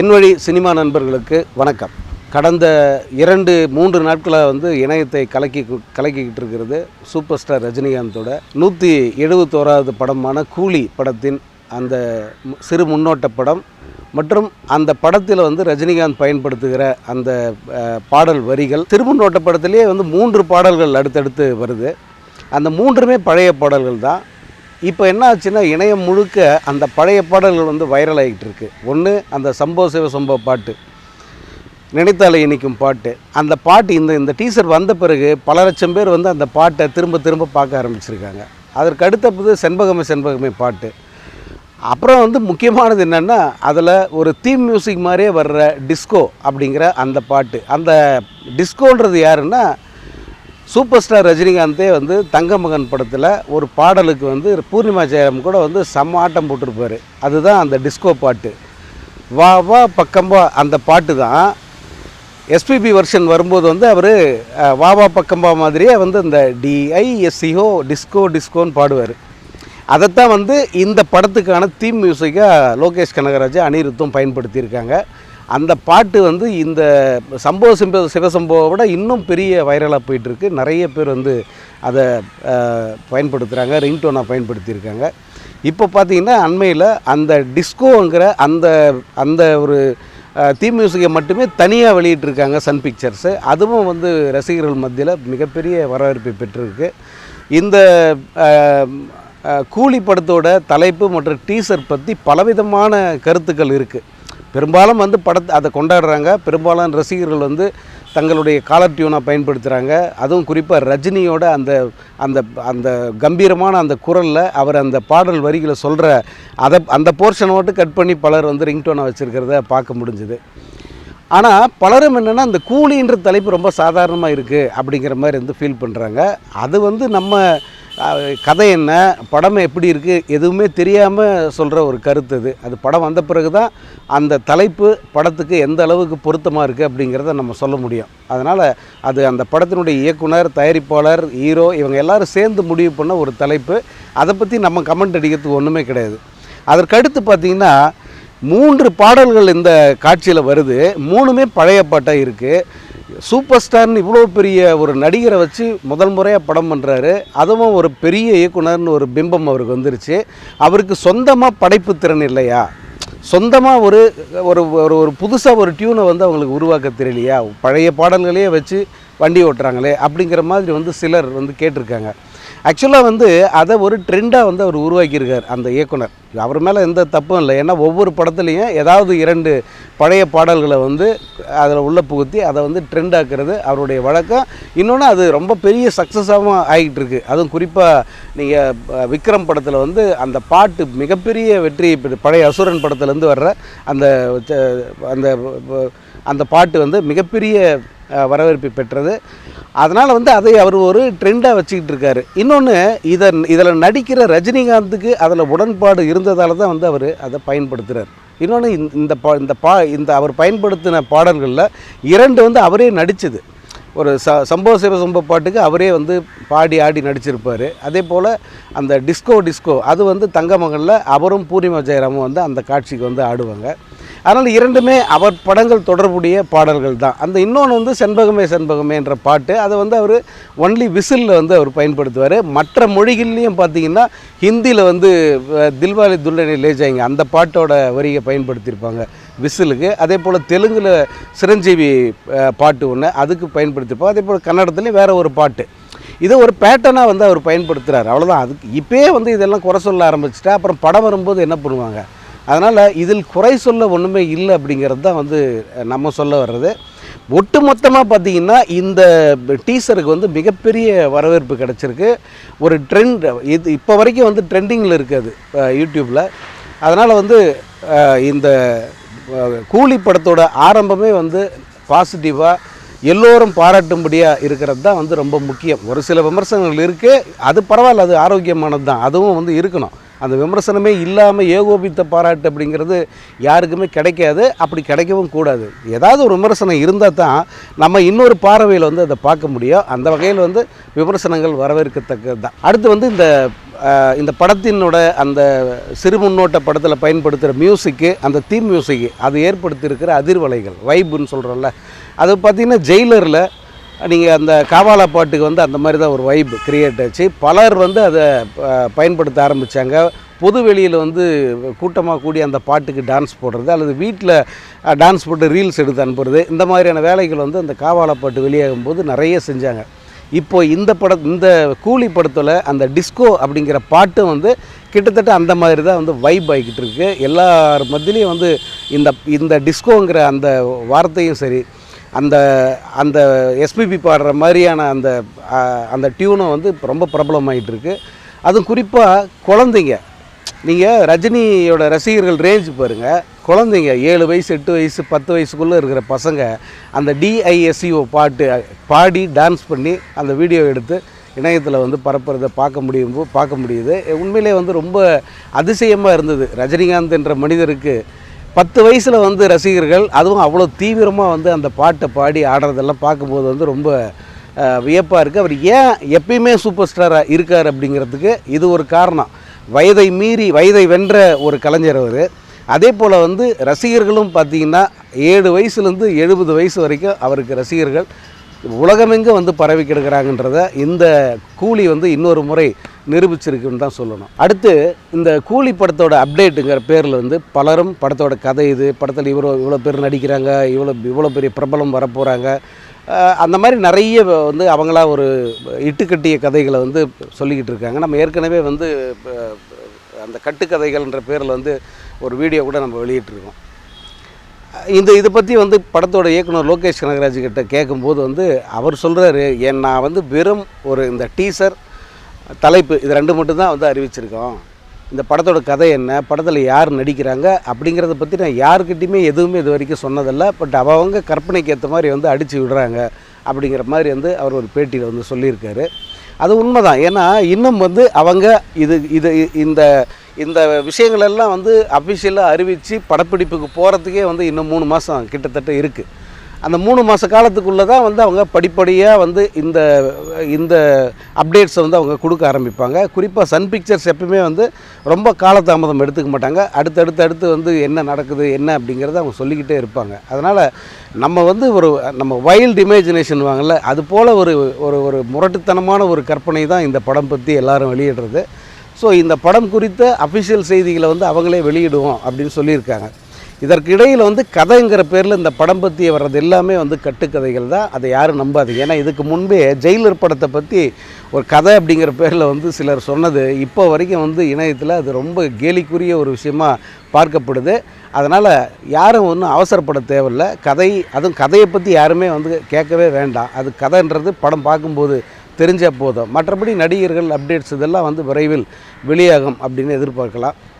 என் வழி சினிமா நண்பர்களுக்கு வணக்கம். கடந்த இரண்டு மூன்று நாட்களாக வந்து இணையத்தை கலக்கி கலக்கிக்கிட்டு இருக்கிறது சூப்பர் ஸ்டார் ரஜினிகாந்தோட நூற்றி எழுபத்தோராவது படமான கூலி படத்தின் அந்த சிறு முன்னோட்ட படம் மற்றும் அந்த படத்தில் வந்து ரஜினிகாந்த் பயன்படுத்துகிற அந்த பாடல் வரிகள். திருமுன்னோட்ட படத்திலேயே வந்து மூன்று பாடல்கள் அடுத்தடுத்து வருது. அந்த மூன்றுமே பழைய பாடல்கள் தான். இப்போ என்ன ஆச்சுன்னா இணையம் முழுக்க அந்த பழைய பாடல்கள் வந்து வைரல் ஆகிட்டு இருக்கு. ஒன்று அந்த சம்பவ சிவ சம்பவ பாட்டு நினைத்தாலே இன்னைக்கும் பாட்டு. அந்த பாட்டு இந்த இந்த டீசர் வந்த பிறகு பல லட்சம் பேர் வந்து அந்த பாட்டை திரும்ப திரும்ப பார்க்க ஆரம்பிச்சிருக்காங்க. அதற்கு அடுத்தது செண்பகமே செண்பகமே பாட்டு. அப்புறம் வந்து முக்கியமானது என்னென்னா அதில் ஒரு தீம் மியூசிக் மாதிரியே வர்ற டிஸ்கோ அப்படிங்கிற அந்த பாட்டு. அந்த டிஸ்கோன்றது யாருன்னா சூப்பர் ஸ்டார் ரஜினிகாந்தே வந்து தங்கமகன் படத்தில் ஒரு பாடலுக்கு வந்து பூர்ணிமா ஜெயம் கூட வந்து செம்ம ஆட்டம் போட்டிருப்பார். அதுதான் அந்த டிஸ்கோ பாட்டு. வா வா பக்கம்பா அந்த பாட்டு தான். எஸ்பிபி வெர்ஷன் வரும்போது வந்து அவர் வா வா பக்கம்பா மாதிரியே வந்து இந்த டிஐஎஸ்சிஓ டிஸ்கோ டிஸ்கோன்னு பாடுவார். அதைத்தான் வந்து இந்த படத்துக்கான தீம் மியூசிக்காக லோகேஷ் கனகராஜ் அனிருத்தும் பயன்படுத்தியிருக்காங்க. அந்த பாட்டு வந்து இந்த சம்பவ சிம்ப சிவசம்பவத்தை விட இன்னும் பெரிய வைரலாக போயிட்டுருக்கு. நிறைய பேர் வந்து அதை பயன்படுத்துகிறாங்க ரிங்டோனாக பயன்படுத்தியிருக்காங்க. இப்போ பார்த்தீங்கன்னா அண்மையில் அந்த டிஸ்கோங்கிற அந்த அந்த ஒரு தீ மியூசிக்கை மட்டுமே தனியாக வெளியிட்டிருக்காங்க சன் பிக்சர்ஸு அதுவும் வந்து ரசிகர்கள் மத்தியில் மிகப்பெரிய வரவேற்பை பெற்றிருக்கு. இந்த கூலி படத்தோட தலைப்பு மற்றும் டீசர் பற்றி பலவிதமான கருத்துக்கள் இருக்குது பெரும்பாலும் வந்து படத்தை அதை கொண்டாடுறாங்க. பெரும்பாலும் ரசிகர்கள் வந்து தங்களுடைய காலர் டியூனாக பயன்படுத்துகிறாங்க அதுவும் குறிப்பாக ரஜினியோட அந்த அந்த அந்த கம்பீரமான அந்த குரலில் அவர் அந்த பாடல் வரிகளை சொல்கிற அதை அந்த போர்ஷனை மட்டும் கட் பண்ணி பலர் வந்து ரிங்டோனை வச்சுருக்கிறத பார்க்க முடிஞ்சுது. ஆனால் பலரும் என்னென்னா இந்த கூலின்ற தலைப்பு ரொம்ப சாதாரணமாக இருக்குது அப்படிங்கிற மாதிரி வந்து ஃபீல் பண்ணுறாங்க அது வந்து நம்ம கதை என்ன படம் எப்படி இருக்குது எதுவுமே தெரியாமல் சொல்கிற ஒரு கருத்து அது. அது படம் வந்த பிறகு தான் அந்த தலைப்பு படத்துக்கு எந்த அளவுக்கு பொருத்தமாக இருக்குது அப்படிங்கிறத நம்ம சொல்ல முடியும். அதனால் அது அந்த படத்தினுடைய இயக்குனர் தயாரிப்பாளர் ஹீரோ இவங்க எல்லாரும் சேர்ந்து முடிவு பண்ண ஒரு தலைப்பு. அதை பற்றி நம்ம கமெண்ட் அடிக்கிறதுக்கு ஒன்றுமே கிடையாது. அதற்கடுத்து பார்த்திங்கன்னா மூன்று பாடல்கள் இந்த காட்சியில் வருது. மூணுமே பழைய பாட்டாக இருக்குது சூப்பர் ஸ்டார்னு இவ்வளோ பெரிய ஒரு நடிகரை வச்சு முதல் முறையாக படம் பண்ணுறாரு அதுவும் ஒரு பெரிய இயக்குனர்னு ஒரு பிம்பம் அவருக்கு வந்துருச்சு. அவருக்கு சொந்தமாக படைப்பு திறன் இல்லையா? சொந்தமாக ஒரு ஒரு ஒரு ஒரு புதுசாக ஒரு டியூனை வந்து அவங்களுக்கு உருவாக்க தெரியலையா? பழைய பாடல்களையே வச்சு வண்டி ஓட்டுறாங்களே அப்படிங்கிற மாதிரி வந்து சிலர் வந்து கேட்டிருக்காங்க. ஆக்சுவலாக வந்து அதை ஒரு ட்ரெண்டாக வந்து அவர் உருவாக்கியிருக்கார் அந்த இயக்குனர். அவர் மேலே எந்த தப்பும் இல்லை. ஏன்னா ஒவ்வொரு படத்துலையும் ஏதாவது இரண்டு பழைய பாடல்களை வந்து அதில் உள்ளே புகுத்தி அதை வந்து ட்ரெண்ட் ஆக்குறது அவருடைய வழக்கம். இன்னொன்று அது ரொம்ப பெரிய சக்ஸஸாகவும் ஆகிட்டு இருக்கு அதுவும் குறிப்பாக நீங்கள் விக்ரம் படத்தில் வந்து அந்த பாட்டு மிகப்பெரிய வெற்றி பெற்று- பழைய அசுரன் படத்துலேருந்து வர்ற அந்த அந்த அந்த பாட்டு வந்து மிகப்பெரிய வரவேற்பு வரவேற்பை பெற்றது. அதனால் வந்து அதை அவர் ஒரு ட்ரெண்டாக வச்சுக்கிட்டு இருக்காரு இன்னொன்று இதை இதில் நடிக்கிற ரஜினிகாந்துக்கு அதில் உடன்பாடு இருந்ததால் தான் வந்து அவர் அதை பயன்படுத்துகிறார் இன்னொன்று இந்த பா இந்த பா இந்த அவர் பயன்படுத்தின பாடல்களில் இரண்டு வந்து அவரே நடித்தது ஒரு ச சம்பவ சிவ சம்பவ பாட்டுக்கு அவரே வந்து பாடி ஆடி நடிச்சிருப்பார். அதே போல் அந்த டிஸ்கோ டிஸ்கோ அது வந்து தங்கமகளில் அவரும் பூர்ணிமா ஜெயராமும் வந்து அந்த காட்சிக்கு வந்து ஆடுவாங்க. அதனால் இரண்டுமே அவர் படங்கள் தொடர்புடைய பாடல்கள் தான். அந்த இன்னொன்று வந்து செண்பகமே செண்பகமே என்ற பாட்டு. அதை வந்து அவர் ஒன்லி விசிலில் வந்து அவர் பயன்படுத்துவார். மற்ற மொழிகள்லேயும் பார்த்தீங்கன்னா ஹிந்தியில் வந்து தில்வாலி துல்லனி லேஜாயிங்க. அந்த பாட்டோட வரியை பயன்படுத்தியிருப்பாங்க விசிலுக்கு. அதே போல் தெலுங்கில் சிரஞ்சீவி பாட்டு ஒன்று அதுக்கு பயன்படுத்தியிருப்பாங்க. அதே போல் கன்னடத்துலேயும் வேறு ஒரு பாட்டு. இதை ஒரு பேட்டர்னாக வந்து அவர் பயன்படுத்துகிறார் அவ்வளோதான் அதுக்கு இப்போயே வந்து இதெல்லாம் குறை சொல்ல ஆரம்பிச்சிட்டா அப்புறம் படம் வரும்போது என்ன பண்ணுவாங்க? அதனால் இதில் குறை சொல்ல ஒன்றுமே இல்லை அப்படிங்கிறது தான் வந்து நம்ம சொல்ல வர்றது. ஒட்டு மொத்தமாக பார்த்தீங்கன்னா இந்த டீசருக்கு வந்து மிகப்பெரிய வரவேற்பு கிடச்சிருக்கு. ஒரு ட்ரெண்ட் இது இப்போ வரைக்கும் வந்து ட்ரெண்டிங்கில் இருக்குது யூடியூப்பில் அதனால் வந்து இந்த கூலி படத்தோட ஆரம்பமே வந்து பாசிட்டிவாக எல்லோரும் பாராட்டும்படியாக இருக்கிறது தான் வந்து ரொம்ப முக்கியம். ஒரு சில விமர்சனங்கள் இருக்குது அது பரவாயில்ல அது ஆரோக்கியமானது தான் அதுவும் வந்து இருக்கணும். அந்த விமர்சனமே இல்லாமல் ஏகோபித்த பாராட்டு அப்படிங்கிறது யாருக்குமே கிடைக்காது. அப்படி கிடைக்கவும் கூடாது. ஏதாவது ஒரு விமர்சனம் இருந்தால் தான் நம்ம இன்னொரு பார்வையில் வந்து அதை பார்க்க முடியும். அந்த வகையில் வந்து விமர்சனங்கள் வரவேற்கத்தக்கது தான். அடுத்து வந்து இந்த இந்த படத்தினோட அந்த சிறு முன்னோட்ட படத்தில் பயன்படுத்துகிற மியூசிக்கு அந்த தீம் மியூசிக்கு அது ஏற்படுத்தியிருக்கிற அதிர்வலைகள் வைப்புன்னு சொல்கிறோம்ல அது பார்த்திங்கன்னா ஜெயிலரில் நீங்கள் அந்த காவாலா பாட்டுக்கு வந்து அந்த மாதிரி தான் ஒரு வைப் கிரியேட் ஆச்சு. பலர் வந்து அதை பயன்படுத்த ஆரம்பித்தாங்க பொது வெளியில் வந்து கூட்டமாக கூடி அந்த பாட்டுக்கு டான்ஸ் போடுறது அல்லது வீட்டில் டான்ஸ் போட்டு ரீல்ஸ் எடுத்து அனுப்புறது இந்த மாதிரியான வேலைகள் வந்து அந்த காவாலா பாட்டு வெளியாகும் போது நிறைய செஞ்சாங்க. இப்போ இந்த பட இந்த கூலி படத்தில் அந்த டிஸ்கோ அப்படிங்கிற பாட்டும் வந்து கிட்டத்தட்ட அந்த மாதிரி தான் வந்து வைப் ஆகிக்கிட்டு இருக்குது எல்லார் மத்தியிலையும் வந்து இந்த இந்த டிஸ்கோங்கிற அந்த வார்த்தையும் சரி அந்த அந்த எஸ்பிபி பாடுற மாதிரியான அந்த அந்த டியூனும் வந்து ரொம்ப பிரபலமாயிட்டு இருக்கு அதுவும் குறிப்பாக குழந்தைங்க. நீங்கள் ரஜினியோட ரசிகர்கள் ரேஞ்ச் பாருங்கள் குழந்தைங்க ஏழு வயசு எட்டு வயசு பத்து வயசுக்குள்ளே இருக்கிற பசங்க அந்த டிஐஎஸ்சிஓ பாட்டு பாடி டான்ஸ் பண்ணி அந்த வீடியோ எடுத்து இணையத்தில் வந்து பரப்புறதை பார்க்க முடியும் பார்க்க முடியுது. உண்மையிலே வந்து ரொம்ப அதிசயமாக இருந்தது. ரஜினிகாந்த் என்ற மனிதருக்கு பத்து வயசில் வந்து ரசிகர்கள் அதுவும் அவ்வளோ தீவிரமாக வந்து அந்த பாட்டை பாடி ஆடுறதெல்லாம் பார்க்கும்போது வந்து ரொம்ப வியப்பாக இருக்குது அவர் ஏன் எப்பயுமே சூப்பர் ஸ்டாராக இருக்கார் அப்படிங்கிறதுக்கு இது ஒரு காரணம். வயதை மீறி வயதை வென்ற ஒரு கலைஞர் அவர். அதே போல் வந்து ரசிகர்களும் பார்த்தீங்கன்னா ஏழு வயசுலேருந்து எழுபது வயசு வரைக்கும் அவருக்கு ரசிகர்கள். உலகமெங்கும் வந்து பரவி கிடக்கிறாங்கன்றத இந்த கூலி வந்து இன்னொரு முறை நிரூபிச்சிருக்குன்னு தான் சொல்லணும். அடுத்து இந்த கூலி படத்தோட அப்டேட்டுங்கிற பேரில் வந்து பலரும் படத்தோட கதை இது படத்தில் இவ்வளோ இவ்வளோ பேர் நடிக்கிறாங்க இவ்வளோ இவ்வளோ பெரிய பிரபலம் வரப்போகிறாங்க அந்த மாதிரி நிறைய வந்து அவங்களா ஒரு இட்டுக்கட்டிய கதைகளை வந்து சொல்லிக்கிட்டு இருக்காங்க. நம்ம ஏற்கனவே வந்து அந்த கட்டுக்கதைகள்ன்ற பேரில் வந்து ஒரு வீடியோ கூட நம்ம வெளியிட்டிருக்கோம். இந்த இதை பற்றி வந்து படத்தோட இயக்குனர் லோகேஷ் கனகராஜ் கிட்ட கேட்கும்போது வந்து அவர் சொல்கிறாரு என் நான் வந்து வெறும் ஒரு இந்த டீசர் தலைப்பு இது ரெண்டு மட்டும்தான் வந்து அறிவிச்சிருக்கோம். இந்த படத்தோட கதை என்ன படத்தில் யார் நடிக்கிறாங்க? அப்படிங்கிறத பற்றி நான் யாருக்கிட்டையுமே எதுவுமே இது வரைக்கும் சொன்னதில்லை. பட் அவங்க கற்பனைக்கு ஏற்ற மாதிரி வந்து அடித்து விடுறாங்க அப்படிங்கிற மாதிரி வந்து அவர் ஒரு பேட்டியில் வந்து சொல்லியிருக்காரு. அது உண்மைதான். ஏன்னா இன்னும் வந்து அவங்க இது இது இந்த இந்த விஷயங்கள் எல்லாம் வந்து அஃபிஷியலாக அறிவித்து படப்பிடிப்புக்கு போகிறதுக்கே வந்து இன்னும் மூணு மாதம் கிட்டத்தட்ட இருக்குது அந்த மூணு மாத காலத்துக்குள்ளே தான் வந்து அவங்க படிப்படியாக வந்து இந்த இந்த அப்டேட்ஸை வந்து அவங்க கொடுக்க ஆரம்பிப்பாங்க. குறிப்பாக சன் பிக்சர்ஸ் எப்பவுமே வந்து ரொம்ப காலதாமதம் எடுத்துக்க மாட்டாங்க. அடுத்தடுத்து அடுத்து வந்து என்ன நடக்குது என்ன அப்படிங்கிறத அவங்க சொல்லிக்கிட்டே இருப்பாங்க. அதனால் நம்ம வந்து ஒரு நம்ம வைல்டு இமேஜினேஷன் வாங்கல. அது போல் ஒரு ஒரு ஒரு முரட்டுத்தனமான ஒரு கற்பனை தான் இந்த படம் பற்றி எல்லோரும் வெளியிடுறது. ஸோ இந்த படம் குறித்த அஃபிஷியல் செய்திகளை வந்து அவங்களே வெளியிடுவோம் அப்படின்னு சொல்லியிருக்காங்க. இதற்கு இடையில் வந்து கதைங்கிற பேரில் இந்த படம் பற்றி வர்றது எல்லாமே வந்து கட்டுக்கதைகள் தான். அதை யாரும் நம்பாதீங்க. ஏன்னா இதுக்கு முன்பே ஜெயிலர் படத்தை பற்றி ஒரு கதை அப்படிங்கிற பேரில் வந்து சிலர் சொன்னது. இப்போ வரைக்கும் வந்து இணையத்தில் அது ரொம்ப கேலிக்குரிய ஒரு விஷயமாக பார்க்கப்படுது. அதனால் யாரும் ஒன்றும் அவசரப்பட தேவையில்ல. கதை அதுவும் கதையை பற்றி யாருமே வந்து கேட்கவே வேண்டாம். அது கதைன்றது படம் பார்க்கும்போது தெரிஞ்ச போதும். மற்றபடி நடிகர்கள் அப்டேட்ஸ் இதெல்லாம் வந்து விரைவில் வெளியாகும் அப்படின்னு எதிர்பார்க்கலாம்.